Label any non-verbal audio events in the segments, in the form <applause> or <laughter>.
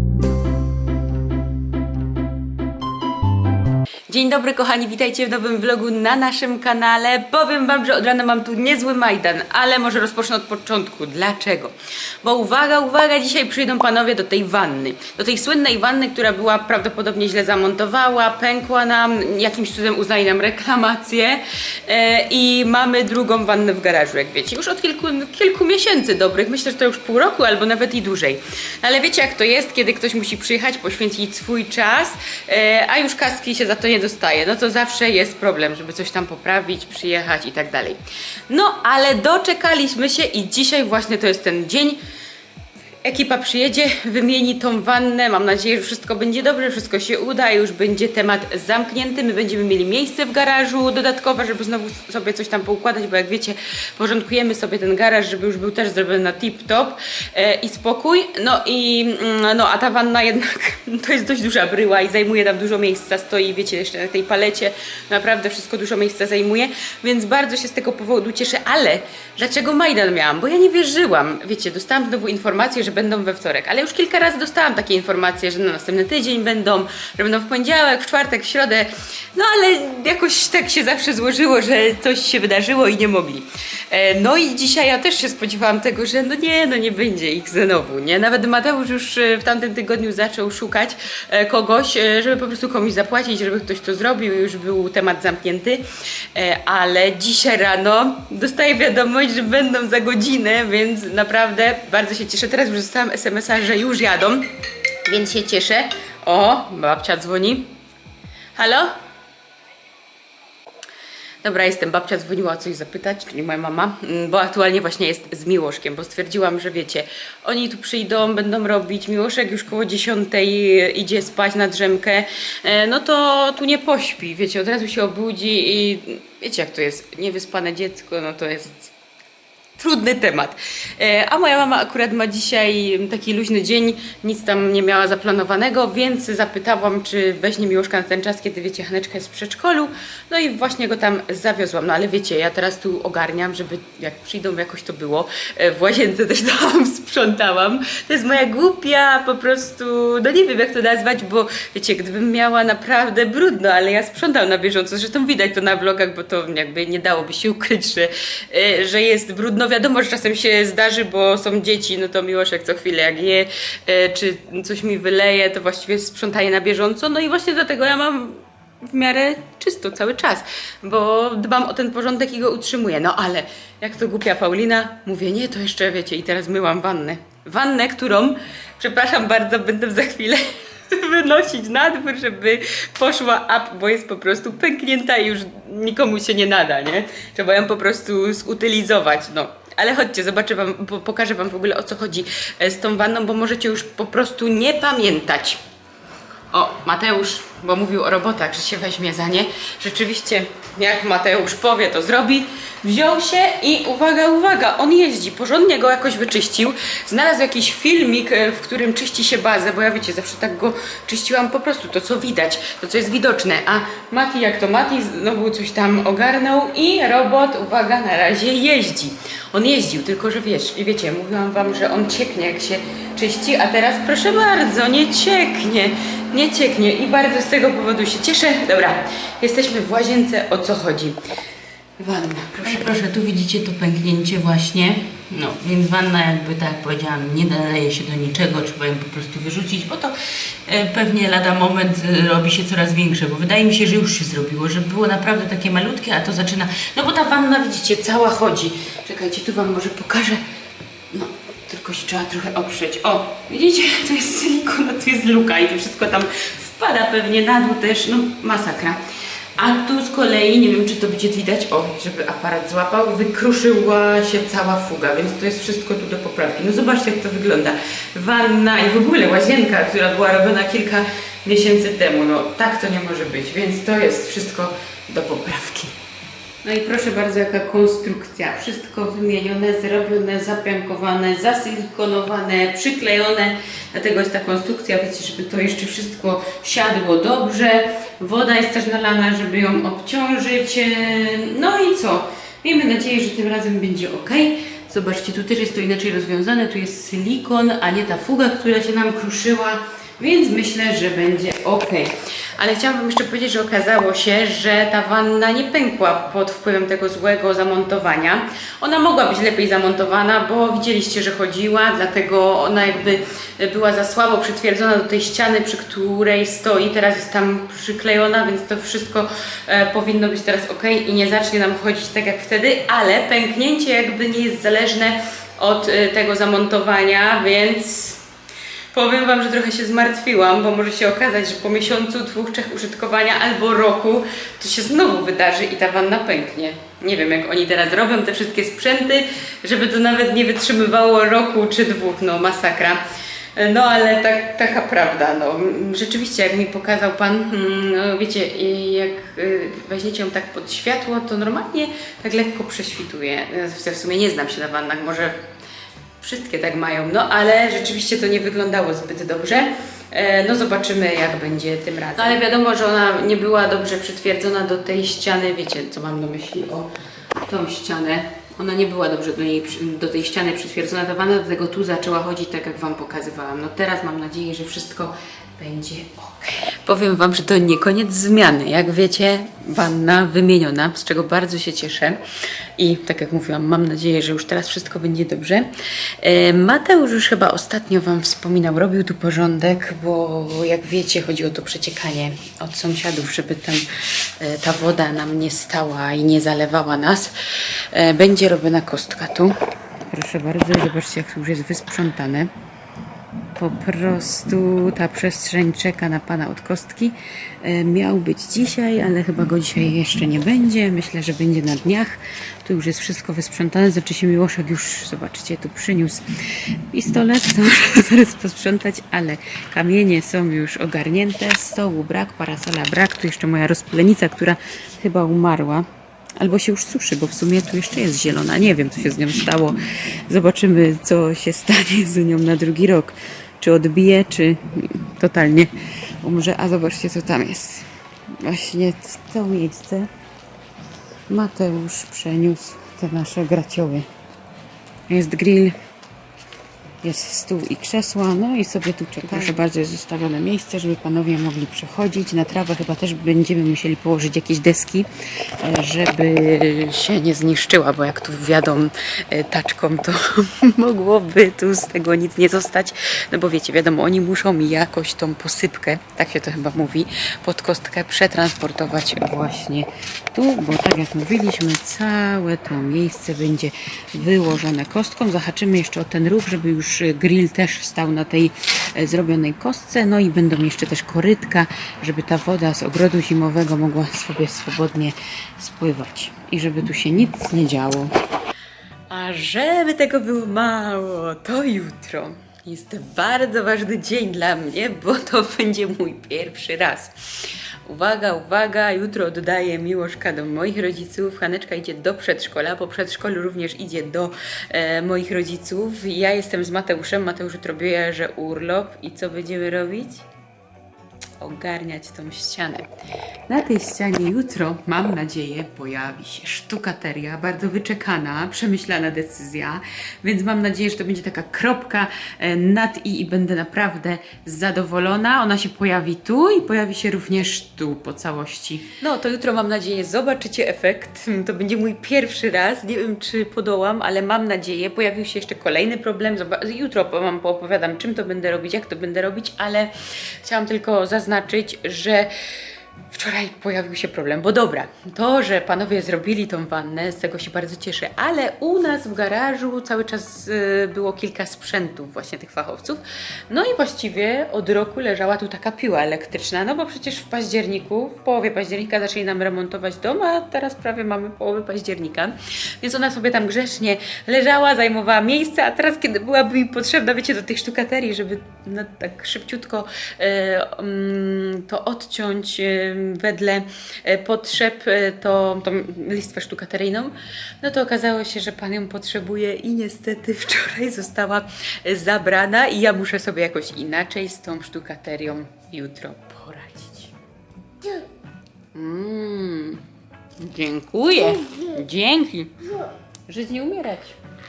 Thank you Dzień dobry kochani, witajcie w nowym vlogu na naszym kanale. Powiem wam, że od rana mam tu niezły majdan, ale może rozpocznę od początku. Dlaczego? Bo uwaga, uwaga, dzisiaj przyjdą panowie do tej wanny. Do tej słynnej wanny, która była prawdopodobnie źle zamontowana, pękła nam, jakimś cudem uznali nam reklamację e, i mamy drugą wannę w garażu, jak wiecie. Już od kilku, kilku miesięcy dobrych, myślę, że to już pół roku albo nawet i dłużej. Ale wiecie jak to jest, kiedy ktoś musi przyjechać, poświęcić swój czas, e, a już kaski się za to nie dostaje. No to zawsze jest problem, żeby coś tam poprawić, przyjechać i tak dalej. No ale doczekaliśmy się i dzisiaj właśnie to jest ten dzień. Ekipa przyjedzie, wymieni tą wannę. Mam nadzieję, że wszystko będzie dobrze, wszystko się uda, już będzie temat zamknięty. My będziemy mieli miejsce w garażu dodatkowe, żeby znowu sobie coś tam poukładać, bo jak wiecie, porządkujemy sobie ten garaż, żeby już był też zrobiony na tip-top e, i spokój. No i mm, no, a ta wanna jednak <laughs> to jest dość duża bryła i zajmuje tam dużo miejsca. Stoi, wiecie, jeszcze na tej palecie. Naprawdę wszystko dużo miejsca zajmuje, więc bardzo się z tego powodu cieszę. Ale dlaczego Majdan miałam? Bo ja nie wierzyłam. Wiecie, dostałam znowu informację, że będą we wtorek, ale już kilka razy dostałam takie informacje, że na następny tydzień będą, że będą w poniedziałek, w czwartek, w środę. No ale jakoś tak się zawsze złożyło, że coś się wydarzyło i nie mogli. E, No i dzisiaj ja też się spodziewałam tego, że no nie, no nie będzie ich znowu, nie? Nawet Mateusz już e, w tamtym tygodniu zaczął szukać e, kogoś, żeby po prostu komuś zapłacić, żeby ktoś to zrobił, już był temat zamknięty. Ale dzisiaj rano dostaję wiadomość, że będą za godzinę, więc naprawdę bardzo się cieszę. Teraz już dostałam SMS-a, że już jadą, więc się cieszę. O, babcia dzwoni. Halo? Dobra, jestem. Babcia dzwoniła coś zapytać, czyli moja mama, mm, bo aktualnie właśnie jest z Miłoszkiem, bo stwierdziłam, że wiecie, oni tu przyjdą, będą robić, Miłoszek już koło 10 idzie spać na drzemkę, e, no to tu nie pośpi, wiecie, od razu się obudzi i wiecie jak to jest, niewyspane dziecko, no to jest trudny temat. E, A moja mama akurat ma dzisiaj taki luźny dzień, nic tam nie miała zaplanowanego, więc zapytałam, czy weźmie Miłoszka na ten czas, kiedy wiecie, Haneczka jest w przedszkolu. No i właśnie go tam zawiozłam. No ale wiecie, ja teraz tu ogarniam, żeby jak przyjdą jakoś to było. E, W łazience <laughs> też tam sprzątałam. To jest moja głupia po prostu, no nie wiem jak to nazwać, bo wiecie, gdybym miała naprawdę brudno, ale ja sprzątam na bieżąco. Zresztą widać to na vlogach, bo to jakby nie dałoby się ukryć, że, e, że jest brudno. Wiadomo, że czasem się zdarzy, bo są dzieci, no to Miłoszek co chwilę jak je, e, czy coś mi wyleje, to właściwie sprzątaję na bieżąco. No i właśnie dlatego ja mam w miarę czysto cały czas, bo dbam o ten porządek i go utrzymuję. No ale jak to głupia Paulina, mówię nie, to jeszcze wiecie i teraz myłam wannę. Wannę, którą, przepraszam bardzo, będę za chwilę <laughs> wynosić na dwór, żeby poszła up, bo jest po prostu pęknięta i już nikomu się nie nada, nie? Trzeba ją po prostu zutylizować, no. Ale chodźcie, zobaczę wam, po- pokażę wam w ogóle o co chodzi e, z tą wanną, bo możecie już po prostu nie pamiętać. O, Mateusz, bo mówił o robotach, że się weźmie za nie. Rzeczywiście, jak Mateusz powie, to zrobi. Wziął się i uwaga, uwaga, on jeździ, porządnie go jakoś wyczyścił. Znalazł jakiś filmik, e, w którym czyści się bazę, bo ja wiecie, zawsze tak go czyściłam po prostu, to co widać, to co jest widoczne. A Mati, jak to Mati, znowu coś tam ogarnął i robot, uwaga, na razie jeździ. On jeździł, tylko że wiesz, i wiecie, mówiłam wam, że on cieknie jak się czyści, a teraz proszę bardzo, nie cieknie, nie cieknie i bardzo z tego powodu się cieszę. Dobra, jesteśmy w łazience, o co chodzi? Wanna, proszę, proszę, tu widzicie to pęknięcie właśnie. No, więc wanna jakby tak jak powiedziałam, nie nadaje się do niczego, trzeba ją po prostu wyrzucić, bo to e, pewnie lada moment e, robi się coraz większe, bo wydaje mi się, że już się zrobiło, że było naprawdę takie malutkie, a to zaczyna, no bo ta wanna widzicie, cała chodzi. Czekajcie, tu wam może pokażę. No, tylko się trzeba trochę oprzeć. O, widzicie, <laughs> to jest silikona, tu jest luka i to wszystko tam wpada pewnie na dół też, no masakra. A tu z kolei, nie wiem czy to będzie widać, o, żeby aparat złapał, wykruszyła się cała fuga, więc to jest wszystko tu do poprawki. No zobaczcie jak to wygląda. Wanna i w ogóle łazienka, która była robiona kilka miesięcy temu, no tak to nie może być, więc to jest wszystko do poprawki. No i proszę bardzo, jaka konstrukcja. Wszystko wymienione, zrobione, zapiankowane, zasylikonowane, przyklejone. Dlatego jest ta konstrukcja, wiecie, żeby to jeszcze wszystko siadło dobrze. Woda jest też nalana, żeby ją obciążyć. E, No i co? Miejmy nadzieję, że tym razem będzie ok. Zobaczcie, tu też jest to inaczej rozwiązane. Tu jest silikon, a nie ta fuga, która się nam kruszyła. Więc myślę, że będzie ok. Ale chciałam Wam jeszcze powiedzieć, że okazało się, że ta wanna nie pękła pod wpływem tego złego zamontowania. Ona mogła być lepiej zamontowana, bo widzieliście, że chodziła, dlatego ona jakby była za słabo przytwierdzona do tej ściany, przy której stoi. Teraz jest tam przyklejona, więc to wszystko e, powinno być teraz ok i nie zacznie nam chodzić tak jak wtedy, ale pęknięcie jakby nie jest zależne od e, tego zamontowania, więc Powiem Wam, że trochę się zmartwiłam, bo może się okazać, że po miesiącu, dwóch, trzech użytkowania albo roku to się znowu wydarzy i ta wanna pęknie. Nie wiem, jak oni teraz robią te wszystkie sprzęty, żeby to nawet nie wytrzymywało roku czy dwóch, no masakra. No ale tak, taka prawda, no rzeczywiście jak mi pokazał Pan, mm, no, wiecie, jak y, weźmiecie ją tak pod światło, to normalnie tak lekko prześwituje. W sumie nie znam się na wannach, może Wszystkie tak mają, no ale rzeczywiście to nie wyglądało zbyt dobrze. E, No zobaczymy jak będzie tym razem. No ale wiadomo, że ona nie była dobrze przytwierdzona do tej ściany. Wiecie co mam na myśli o tą ścianę. Ona nie była dobrze do, niej, do tej ściany przytwierdzona. Ta wanna do tego tu zaczęła chodzić tak jak Wam pokazywałam. No teraz mam nadzieję, że wszystko będzie ok. Powiem Wam, że to nie koniec zmiany. Jak wiecie, wanna wymieniona, z czego bardzo się cieszę. I tak jak mówiłam, mam nadzieję, że już teraz wszystko będzie dobrze. E, Mateusz już chyba ostatnio Wam wspominał, robił tu porządek, bo jak wiecie, chodzi o to przeciekanie od sąsiadów, żeby tam e, ta woda nam nie stała i nie zalewała nas. E, Będzie robiona kostka tu. Proszę bardzo, zobaczcie, jak już jest wysprzątane. Po prostu ta przestrzeń czeka na pana od kostki. E, miał być dzisiaj, ale chyba go dzisiaj jeszcze nie będzie. Myślę, że będzie na dniach. Tu już jest wszystko wysprzątane. Znaczy się Miłoszek już, zobaczcie, tu przyniósł pistolet. To <laughs> zaraz posprzątać, ale kamienie są już ogarnięte. Stołu brak, parasola brak. Tu jeszcze moja rozplenica, która chyba umarła. Albo się już suszy, bo w sumie tu jeszcze jest zielona. Nie wiem, co się z nią stało. Zobaczymy, co się stanie z nią na drugi rok. Czy odbije, czy totalnie umrze. A zobaczcie, co tam jest. Właśnie to miejsce Mateusz przeniósł te nasze gracioły. Jest grill, jest stół i krzesła, no i sobie tu czeka. Proszę bardzo, jest zostawione miejsce, żeby panowie mogli przechodzić. Na trawę chyba też będziemy musieli położyć jakieś deski, e, żeby się nie zniszczyła, bo jak tu wjadą e, taczką, to <laughs> mogłoby tu z tego nic nie zostać. No bo wiecie, wiadomo, oni muszą mi jakoś tą posypkę, tak się to chyba mówi, pod kostkę przetransportować właśnie tu, bo tak jak mówiliśmy, całe to miejsce będzie wyłożone kostką. Zahaczymy jeszcze o ten ruch, żeby już grill też stał na tej e, zrobionej kostce. No i będą jeszcze też korytka, żeby ta woda z ogrodu zimowego mogła sobie swobodnie spływać i żeby tu się nic nie działo. A żeby tego było mało, to jutro jest bardzo ważny dzień dla mnie, bo to <laughs> będzie mój pierwszy raz. Uwaga, uwaga, jutro oddaję Miłoszka do moich rodziców. Haneczka idzie do przedszkola, po przedszkolu również idzie do e, moich rodziców. Ja jestem z Mateuszem, Mateusz jutro bierze urlop i co będziemy robić? Ogarniać tą ścianę. Na tej ścianie jutro, mam nadzieję, pojawi się sztukateria, bardzo wyczekana, przemyślana decyzja, więc mam nadzieję, że to będzie taka kropka e, nad i i będę naprawdę zadowolona. Ona się pojawi tu i pojawi się również tu po całości. No to jutro mam nadzieję zobaczycie efekt. To będzie mój pierwszy raz. Nie wiem czy podołam, ale mam nadzieję. Pojawił się jeszcze kolejny problem. Jutro Wam poopowiadam czym to będę robić, jak to będę robić, ale chciałam tylko zaznaczyć, że Wczoraj pojawił się problem, bo dobra, to, że panowie zrobili tą wannę, z tego się bardzo cieszę, ale u nas w garażu cały czas y, było kilka sprzętów właśnie tych fachowców. No i właściwie od roku leżała tu taka piła elektryczna, no bo przecież w październiku, w połowie października zaczęli nam remontować dom, a teraz prawie mamy połowę października, więc ona sobie tam grzecznie leżała, zajmowała miejsce, a teraz kiedy byłaby mi potrzebna, wiecie, do tych sztukaterii, żeby no, tak szybciutko e, mm, to odciąć e, wedle e, potrzeb, e, to, tą listwę sztukateryjną, no to okazało się, że pan ją potrzebuje i niestety wczoraj została e, zabrana i ja muszę sobie jakoś inaczej z tą sztukaterią jutro poradzić. Mm, dziękuję. Dzięki. Żyć nie umierać.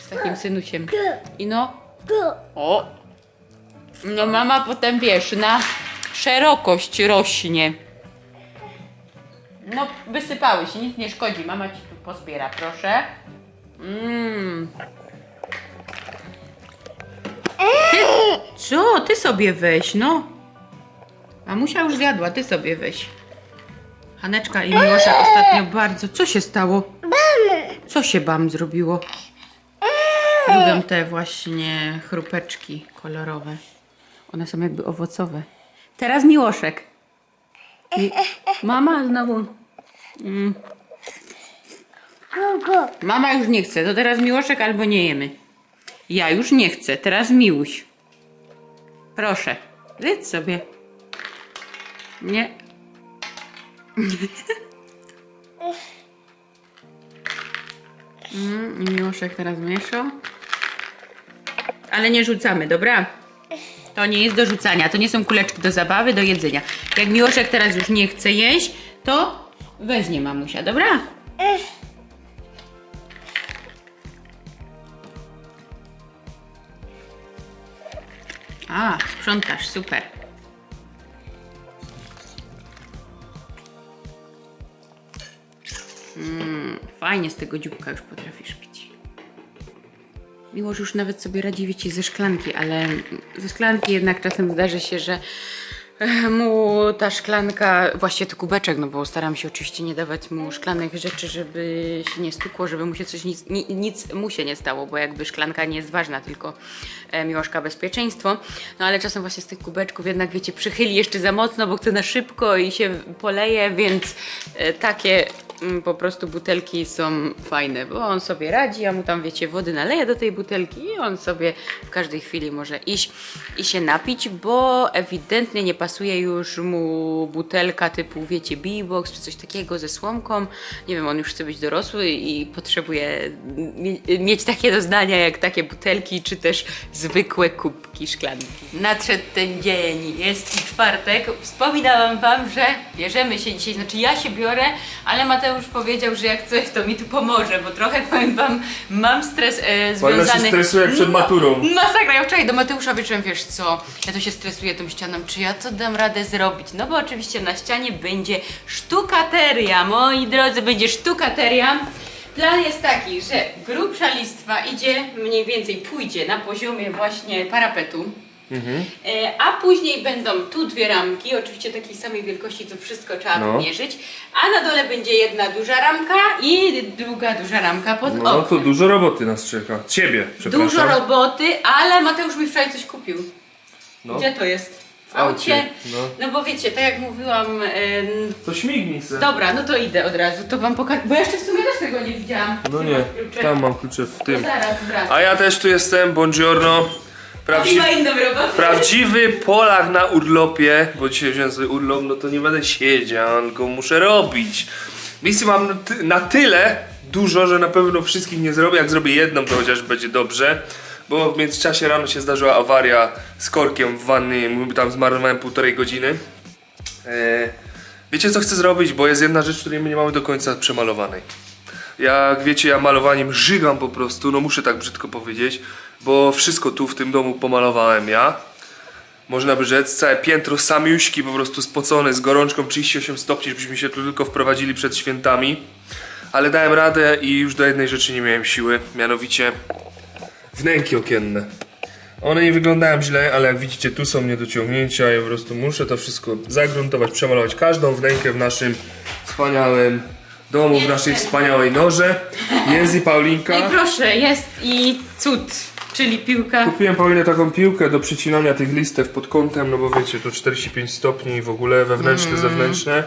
takim synusiem. I no, o, no mama potem wiesz, na szerokość rośnie. No, wysypały się, nic nie szkodzi. Mama ci tu pozbiera, proszę. Mmm. Ty, co? Ty sobie weź, no. Mamusia już zjadła, ty sobie weź. Haneczka i Miłoszek ostatnio bardzo... Co się stało? Co się bam zrobiło? Lubią te właśnie chrupeczki kolorowe. One są jakby owocowe. Teraz Miłoszek. Mi... Mama znowu... Mm. Mama już nie chce, to teraz Miłoszek albo nie jemy. Ja już nie chcę, teraz Miłuś. Proszę, zjedz sobie. Nie. <laughs> Mm, Miłoszek teraz miesza. Ale nie rzucamy, dobra? To nie jest do rzucania, to nie są kuleczki do zabawy, do jedzenia. Jak Miłoszek teraz już nie chce jeść, to weźmie mamusia, dobra? A, sprzątasz, super. Mm, fajnie z tego dzióbka już potrafisz pić. Miłoż już nawet sobie radzi, wiecie, ze szklanki, ale ze szklanki jednak czasem zdarzy się, że <laughs> mu ta szklanka, właściwie to kubeczek, no bo staram się oczywiście nie dawać mu szklanych rzeczy, żeby się nie stukło, żeby mu się coś, nic, ni- nic mu się nie stało, bo jakby szklanka nie jest ważna, tylko e, miłoszka bezpieczeństwo. No ale czasem właśnie z tych kubeczków jednak, wiecie, przychyli jeszcze za mocno, bo chce na szybko i się poleje, więc e, takie po prostu butelki są fajne, bo on sobie radzi, ja mu tam, wiecie, wody naleję do tej butelki i on sobie w każdej chwili może iść i się napić, bo ewidentnie nie pasuje już mu butelka typu, wiecie, B-box czy coś takiego ze słomką. Nie wiem, on już chce być dorosły i potrzebuje mie- mieć takie doznania jak takie butelki, czy też zwykłe kubki szklanki. Nadszedł ten dzień, jest czwartek. Wspominałam wam, że bierzemy się dzisiaj, znaczy ja się biorę, ale Mateusz powiedział, że jak coś, to mi tu pomoże, bo trochę powiem wam, mam stres e, się związany... stresuje jak przed maturą. Masakra, ja wczoraj do Mateusza wieczorem, wiesz co, ja to się stresuję tą ścianą, czy ja to dam radę zrobić? No bo oczywiście na ścianie będzie sztukateria, moi drodzy, będzie sztukateria. Plan jest taki, że grubsza listwa idzie, mniej więcej pójdzie na poziomie właśnie parapetu. E, A później będą tu dwie ramki, oczywiście takiej samej wielkości, to wszystko trzeba No. wymierzyć. A na dole będzie jedna duża ramka i druga duża ramka pod No to oknem. dużo roboty nas czeka. Ciebie, przepraszam. Dużo roboty, ale Mateusz mi wczoraj coś kupił. No. Gdzie to jest? W aucie, aucie. no. No bo wiecie, tak jak mówiłam. em, To śmignij se. dobra, no to idę od razu, to wam pokażę. Bo jeszcze w sumie też tego nie widziałam. No nie, klucze? tam mam klucze w To tym. zaraz wracam. A ja też tu jestem, buongiorno. I Prawdziwy, ma inną robotę. prawdziwy Polak na urlopie, bo dzisiaj wziąłem sobie urlop, no to nie będę siedział, tylko muszę robić. Misji mam na, ty na tyle dużo, że na pewno wszystkich nie zrobię. Jak zrobię jedną, to chociaż będzie dobrze. Bo w międzyczasie rano się zdarzyła awaria z korkiem w wannie, tam zmarnowałem półtorej godziny. E, wiecie co chcę zrobić, bo jest jedna rzecz, której my nie mamy do końca przemalowanej. Jak wiecie, ja malowaniem żygam po prostu, no muszę tak brzydko powiedzieć, bo wszystko tu w tym domu pomalowałem ja. Można by rzec, całe piętro samiuśki po prostu spocone z gorączką 38 stopni, żebyśmy się tu tylko wprowadzili przed świętami. Ale dałem radę i już do jednej rzeczy nie miałem siły, mianowicie wnęki okienne. One nie wyglądają źle, ale jak widzicie tu są niedociągnięcia i po prostu muszę to wszystko zagruntować, przemalować każdą wnękę w naszym wspaniałym domu, w naszej wspaniałej norze. Jest i Paulinka. No i proszę, jest i cud, czyli piłka. Kupiłem Paulinie taką piłkę do przycinania tych listew pod kątem, no bo wiecie, to 45 stopni i w ogóle wewnętrzne, zewnętrzne.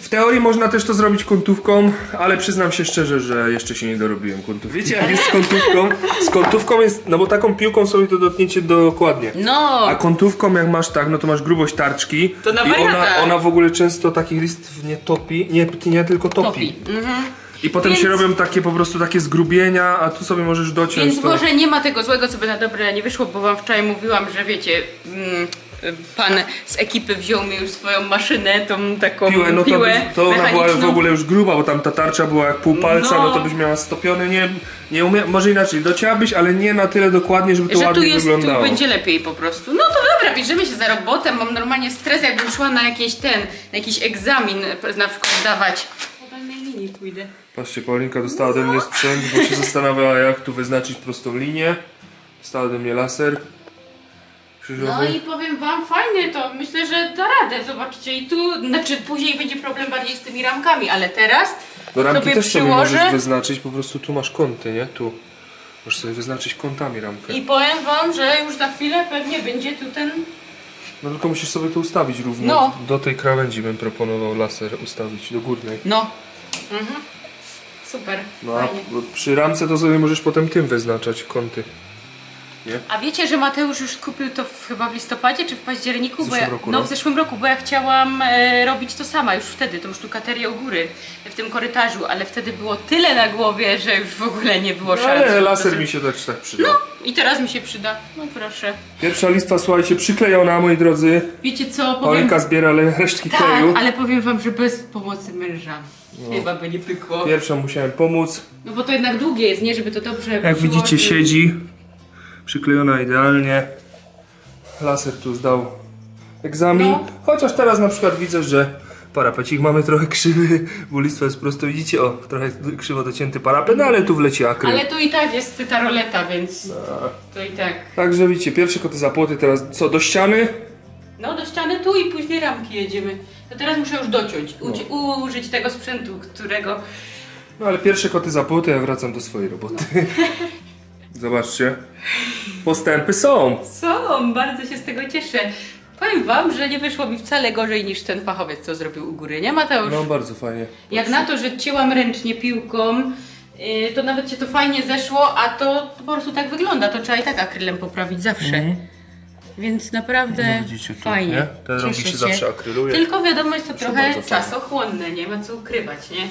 W teorii można też to zrobić kątówką, ale przyznam się szczerze, że jeszcze się nie dorobiłem kątówki. Wiecie jak jest z kątówką? Z kątówką jest, no bo taką piłką sobie to dotknięcie dokładnie. No, A kątówką jak masz tak, no to masz grubość tarczki To na i ona, wariata. ona w ogóle często takich listów nie topi, nie, nie tylko topi. topi. Mhm. I potem Więc- się robią takie po prostu takie zgrubienia, a tu sobie możesz dociąć Więc to. może nie ma tego złego, co by na dobre nie wyszło, bo wam wczoraj mówiłam, że wiecie, mm, pan z ekipy wziął mi już swoją maszynę, tą taką Piłę, no to, piłę byś- to ona była w ogóle już gruba, bo tam ta tarcza była jak pół palca, no, No. to byś miała stopiony, nie, nie umie, może inaczej, docięłabyś, ale nie na tyle dokładnie, żeby to że tu ładnie jest, wyglądało. tu będzie lepiej po prostu. No to dobra, bierzemy się za robotę, mam normalnie stres, jakbym szła na jakiś ten, na jakiś egzamin na przykład dawać. Po pełnej linii pójdę. Patrzcie, Paulinka dostała ode mnie sprzęt, bo się zastanawiała jak tu wyznaczyć prostą linię. Dostała ode mnie laser. No i powiem wam, fajnie to, myślę, że da radę, zobaczcie i tu, znaczy później będzie problem bardziej z tymi ramkami, ale teraz Do ramki sobie też sobie przyłożę możesz wyznaczyć, po prostu tu masz kąty, nie? Tu. Możesz sobie wyznaczyć kątami ramkę. i powiem wam, że już za chwilę pewnie będzie tu ten, No tylko musisz sobie to ustawić równo. No. Do tej krawędzi bym proponował laser ustawić, do górnej. no, mhm. super, No a fajnie. przy ramce to sobie możesz potem tym wyznaczać kąty. A wiecie, że Mateusz już kupił to w, chyba w listopadzie czy w październiku? W bo ja, zeszłym roku, no no. w zeszłym roku, bo ja chciałam e, robić to sama już wtedy, tą sztukaterię u góry w tym korytarzu, ale wtedy było tyle na głowie, że już w ogóle nie było No, szans. ale żeby laser mi się też tak przydał. I teraz mi się przyda. No proszę. Pierwsza lista, słuchajcie, przyklejona, moi drodzy. Wiecie co, powiem... Paulinka zbiera le- resztki Tak, kleju. ale powiem wam, że bez pomocy męża chyba by nie pykło. Pierwszą musiałem pomóc. No bo to jednak długie jest, nie? Żeby to dobrze Jak widzicie siedzi, przyklejona idealnie. Laser tu zdał egzamin. No. Chociaż teraz na przykład widzę, że parapecik mamy trochę krzywy, bo listwa jest prosto, widzicie, o, trochę krzywo docięty parapet, no ale tu wleci akryl. Ale tu i tak jest ta roleta, więc to i tak. Także widzicie, pierwsze koty za płoty, teraz co, do ściany? No do ściany tu i później ramki jedziemy. To teraz muszę już dociąć, uci- użyć tego sprzętu, którego... No ale pierwsze koty za płoty, ja wracam do swojej roboty. <laughs> Zobaczcie, postępy są. Są, bardzo się z tego cieszę. Powiem wam, że nie wyszło mi wcale gorzej niż ten fachowiec, co zrobił u góry, nie Mateusz? No bardzo fajnie. Jak na to, że cięłam ręcznie piłką, yy, to nawet się to fajnie zeszło, a to po prostu tak wygląda. To trzeba i tak akrylem poprawić zawsze. Więc naprawdę Mhm. No widzicie tu, fajnie. nie? Ten Cieszę się zawsze akryluje. Tylko wiadomo, jest to trochę fajnie. czasochłonne, nie ma co ukrywać, nie?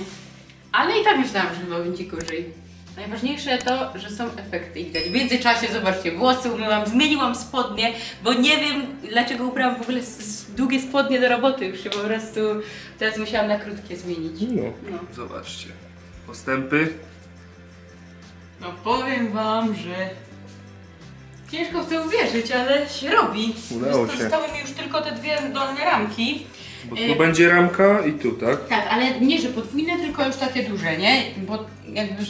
Ale i tak myślałam, że będzie gorzej. Najważniejsze to, że są efekty i widać. W międzyczasie, zobaczcie, włosy umyłam, zmieniłam spodnie, bo nie wiem dlaczego ubrałam w ogóle s- s- długie spodnie do roboty już się po prostu teraz musiałam na krótkie zmienić. No, No. zobaczcie. Postępy. No powiem wam, że ciężko w to uwierzyć, ale się robi. Udało Zosta- się. Zostały mi już tylko te dwie dolne ramki. Bo Y, tu będzie ramka i tu, tak? Tak, ale nie, że podwójne, tylko już takie duże, nie? Bo jakby,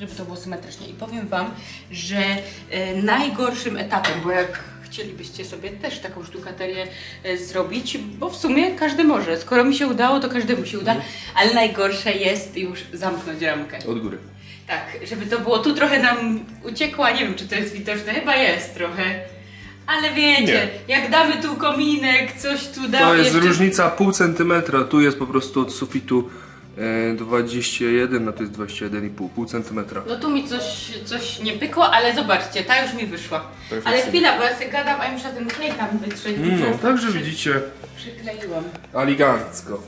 żeby to było symetrycznie. I powiem Wam, że e, najgorszym etapem, bo jak chcielibyście sobie też taką sztukaterię e, zrobić, bo w sumie każdy może. Skoro mi się udało, to każdemu się uda, ale najgorsze jest już zamknąć ramkę. Od góry. Tak, żeby to było tu trochę nam uciekła, nie wiem czy to jest widoczne, chyba jest trochę. Ale wiecie, jak damy tu kominek, coś tu damy. To jest jeszcze... różnica pół centymetra. Tu jest po prostu od sufitu e, 21, no to jest 21,5, pół centymetra. No tu mi coś, coś nie pykło, ale zobaczcie, ta już mi wyszła. Perfekcyjnie. Ale chwila, bo ja sobie gadam, a ja muszę ten klej tam wytrzeć. Mm, bo także przy- widzicie, Przykleiłam. elegancko.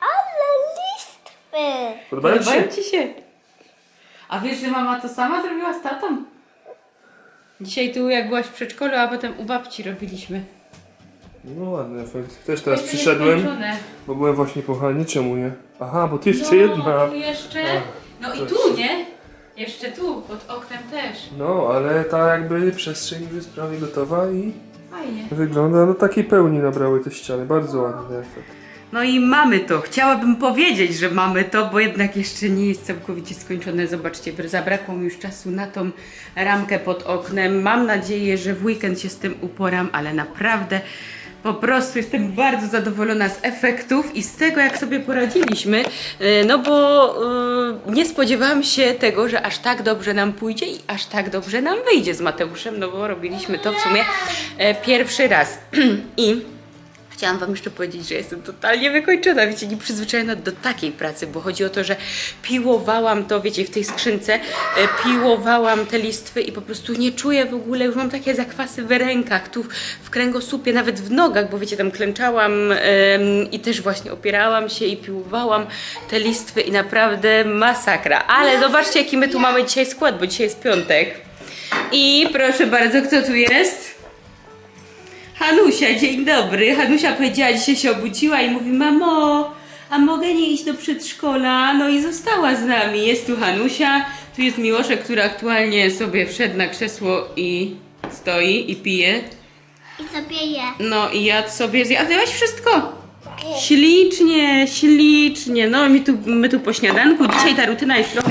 Ale listwy! Podobają ci się? Podobają Ci się? A wiesz, że mama to sama zrobiła z tatą? Dzisiaj tu jak byłaś w przedszkolu, a potem u babci robiliśmy. No ładny efekt. Też teraz Jeszcze przyszedłem, nieskończone. bo byłem właśnie pochany. Czemu nie? Aha, bo tu jeszcze no, jedna. Tu jeszcze. No i tu, nie? Jeszcze tu, pod oknem też. No, ale ta jakby przestrzeń już jest prawie gotowa i Fajnie. wygląda, no takiej pełni nabrały te ściany. Bardzo ładny efekt. No i mamy to. Chciałabym powiedzieć, że mamy to, bo jednak jeszcze nie jest całkowicie skończone. Zobaczcie, zabrakło mi już czasu na tą ramkę pod oknem. Mam nadzieję, że w weekend się z tym uporam, ale naprawdę po prostu jestem bardzo zadowolona z efektów i z tego, jak sobie poradziliśmy. Yy, No bo yy, nie spodziewałam się tego, że aż tak dobrze nam pójdzie i aż tak dobrze nam wyjdzie z Mateuszem, no bo robiliśmy to w sumie e, pierwszy raz. <clears throat> I Chciałam Wam jeszcze powiedzieć, że jestem totalnie wykończona, wiecie, nie przyzwyczajona do takiej pracy, bo chodzi o to, że piłowałam to, wiecie, w tej skrzynce, e, piłowałam te listwy i po prostu nie czuję w ogóle, już mam takie zakwasy w rękach, tu w- kręgosłupie, nawet w nogach, bo wiecie, tam klęczałam i też właśnie opierałam się i piłowałam te listwy i naprawdę masakra. Ale zobaczcie, jaki my tu mamy dzisiaj skład, bo dzisiaj jest piątek. I proszę bardzo, kto tu jest? Hanusia, dzień dobry. Hanusia powiedziała, dzisiaj się obudziła i mówi, mamo, a mogę nie iść do przedszkola? No i została z nami. Jest tu Hanusia, tu jest Miłoszek, który aktualnie sobie wszedł na krzesło i stoi i pije. I sobie je. No i jadł sobie, zjadłeś wszystko? Ślicznie, ślicznie. No my tu, my tu po śniadanku. Dzisiaj ta rutyna jest trochę,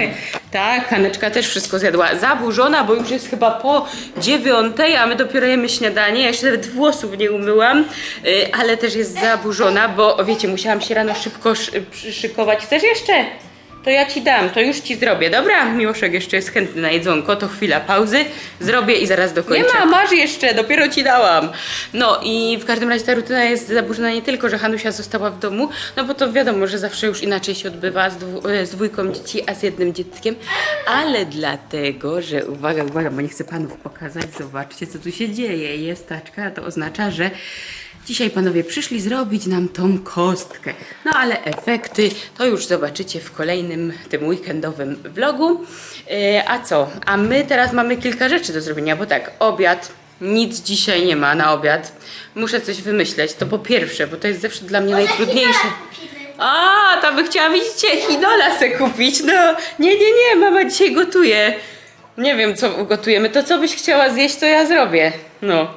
tak, Haneczka też wszystko zjadła. Zaburzona, bo już jest chyba po dziewiątej, a my dopiero jemy śniadanie. Ja jeszcze nawet włosów nie umyłam, y, ale też jest zaburzona, bo wiecie, musiałam się rano szybko szy- przyszykować. Chcesz jeszcze? To ja ci dam, to już ci zrobię. Dobra, Miłoszek jeszcze jest chętny na jedzonko, to chwila pauzy. Zrobię i zaraz dokończę. Nie ma, masz jeszcze, dopiero ci dałam. No i w każdym razie ta rutyna jest zaburzona nie tylko, że Hanusia została w domu, no bo to wiadomo, że zawsze już inaczej się odbywa z, dwu, e, z dwójką dzieci, a z jednym dzieckiem, ale dlatego, że uwaga, uwaga, bo nie chcę panów pokazać, zobaczcie co tu się dzieje. Jest taczka, to oznacza, że Dzisiaj panowie przyszli zrobić nam tą kostkę. No ale efekty to już zobaczycie w kolejnym tym weekendowym vlogu. Yy, a co? A my teraz mamy kilka rzeczy do zrobienia, bo tak, obiad. Nic dzisiaj nie ma na obiad. Muszę coś wymyśleć. To po pierwsze, bo to jest zawsze dla mnie najtrudniejsze. A, tam by chciała, widzicie, chinola se kupić. No, nie, nie, nie, mama dzisiaj gotuje. Nie wiem, co ugotujemy. To, co byś chciała zjeść, to ja zrobię. No.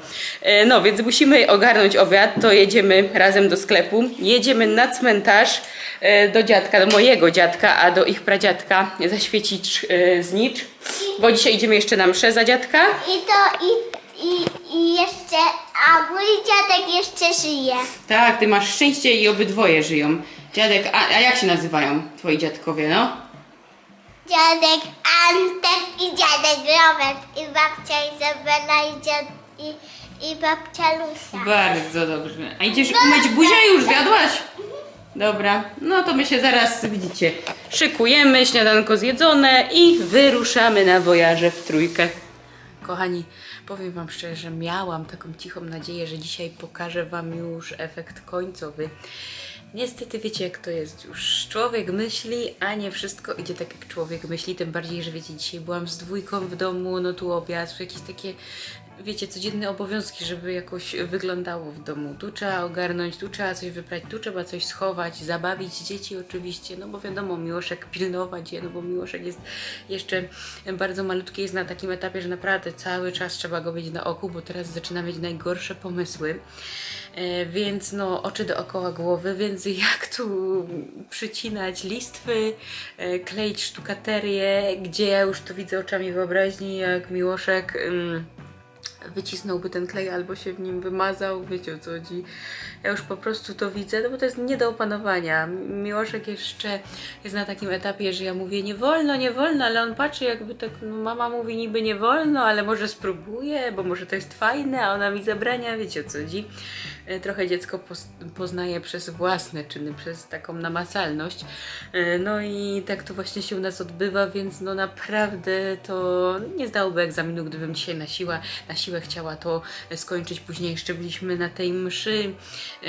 E, No, więc musimy ogarnąć obiad, to jedziemy razem do sklepu. Jedziemy na cmentarz e, do dziadka, do mojego dziadka, a do ich pradziadka zaświecić e, znicz. Bo dzisiaj idziemy jeszcze na mszę za dziadka. I to i, i, i jeszcze, a mój dziadek jeszcze żyje. Tak, ty masz szczęście i obydwoje żyją. Dziadek, a, a jak się nazywają twoi dziadkowie, no? Dziadek Antek i dziadek Robert i babcia Izabela i, dziad, i, i babcia Lusia. Bardzo dobrze. A idziesz umyć buzię już zjadłaś? Dobra, no to my się zaraz, widzicie, szykujemy, śniadanko zjedzone i wyruszamy na wojaże w trójkę. Kochani, powiem Wam szczerze, że miałam taką cichą nadzieję, że dzisiaj pokażę Wam już efekt końcowy. Niestety wiecie jak to jest już. Człowiek myśli, a nie wszystko idzie tak jak człowiek myśli. Tym bardziej, że wiecie, dzisiaj byłam z dwójką w domu, no tu obiad, jakieś takie, wiecie, codzienne obowiązki, żeby jakoś wyglądało w domu. Tu trzeba ogarnąć, tu trzeba coś wyprać, tu trzeba coś schować, zabawić dzieci oczywiście, no bo wiadomo, Miłoszek pilnować je, no bo Miłoszek jest jeszcze bardzo malutki, jest na takim etapie, że naprawdę cały czas trzeba go mieć na oku, bo teraz zaczyna mieć najgorsze pomysły. E, Więc no, oczy dookoła głowy, więc jak tu przycinać listwy, e, kleić sztukaterię, gdzie ja już to widzę oczami wyobraźni, jak Miłoszek ym, wycisnąłby ten klej albo się w nim wymazał, wiecie o co chodzi. Ja już po prostu to widzę, no bo to jest nie do opanowania. Miłoszek jeszcze jest na takim etapie, że ja mówię nie wolno, nie wolno, ale on patrzy jakby tak, no mama mówi niby nie wolno, ale może spróbuję, bo może to jest fajne, a ona mi zabrania, wiecie o co chodzi. E, Trochę dziecko poznaje przez własne czyny, przez taką namacalność. E, No i tak to właśnie się u nas odbywa, więc no naprawdę to nie zdałoby egzaminu, gdybym dzisiaj na siłę, na siłę chciała to skończyć. Później jeszcze byliśmy na tej mszy e,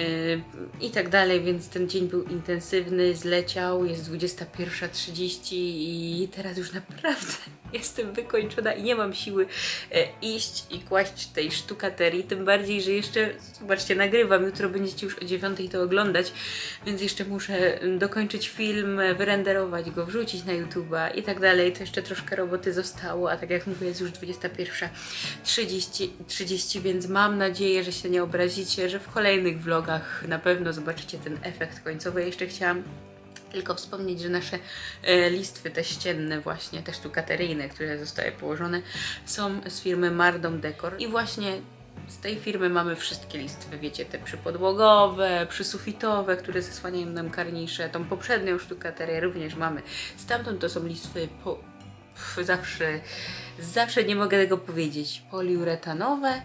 i tak dalej, więc ten dzień był intensywny, zleciał, jest 21.30 i teraz już naprawdę <laughs> jestem wykończona i nie mam siły e, iść i kłaść tej sztukaterii, tym bardziej, że jeszcze, zobaczcie, nagrywam, jutro będziecie już o 9 to oglądać, więc jeszcze muszę dokończyć film, wyrenderować go, wrzucić na YouTube'a i tak dalej, to jeszcze troszkę roboty zostało, a tak jak mówię, jest już 21.30, 30, więc mam nadzieję, że się nie obrazicie, że w kolejnych vlogach na pewno zobaczycie ten efekt końcowy. Jeszcze chciałam tylko wspomnieć, że nasze e, listwy, te ścienne właśnie, te sztukateryjne, które zostały położone, są z firmy Mardom Decor i właśnie z tej firmy mamy wszystkie listwy, wiecie, te przypodłogowe, przysufitowe, które zasłaniają nam karnisze, tą poprzednią sztukaterię również mamy. Stamtąd to są listwy po, zawsze, zawsze nie mogę tego powiedzieć, poliuretanowe,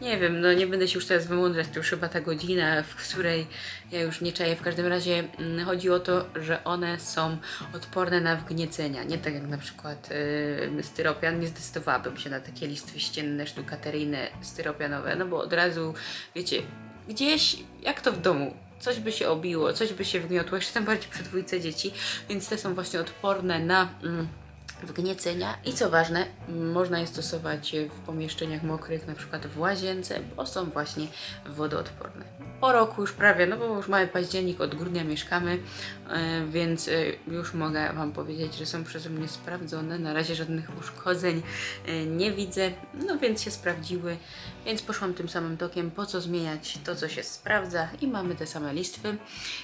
nie wiem, no nie będę się już teraz wymądrzać, to już chyba ta godzina, w której ja już nie czaję. W każdym razie mm, chodzi o to, że one są odporne na wgniecenia. Nie tak jak na przykład yy, styropian. Nie zdecydowałabym się na takie listwy ścienne, sztukateryjne, styropianowe, no bo od razu, wiecie, gdzieś, jak to w domu, coś by się obiło, coś by się wgniotło, jeszcze tym bardziej przy dwójce dzieci, więc te są właśnie odporne na... Mm, wgniecenia i co ważne, można je stosować w pomieszczeniach mokrych, na przykład w łazience, bo są właśnie wodoodporne. Po roku już prawie, no bo już mamy październik, od grudnia mieszkamy, e, więc e, już mogę Wam powiedzieć, że są przeze mnie sprawdzone. Na razie żadnych uszkodzeń e, nie widzę, no więc się sprawdziły, więc poszłam tym samym tokiem, po co zmieniać to, co się sprawdza i mamy te same listwy.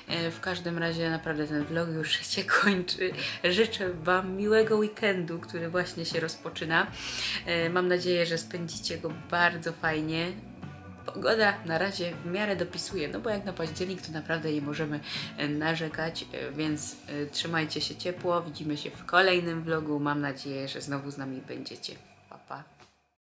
W każdym razie naprawdę ten vlog już <laughs> się kończy. Życzę Wam miłego weekendu, który właśnie się rozpoczyna. E, Mam nadzieję, że spędzicie go bardzo fajnie. Pogoda na razie w miarę dopisuje, no bo jak na październik to naprawdę nie możemy e, narzekać, e, więc trzymajcie się ciepło. Widzimy się w kolejnym vlogu. Mam nadzieję, że znowu z nami będziecie.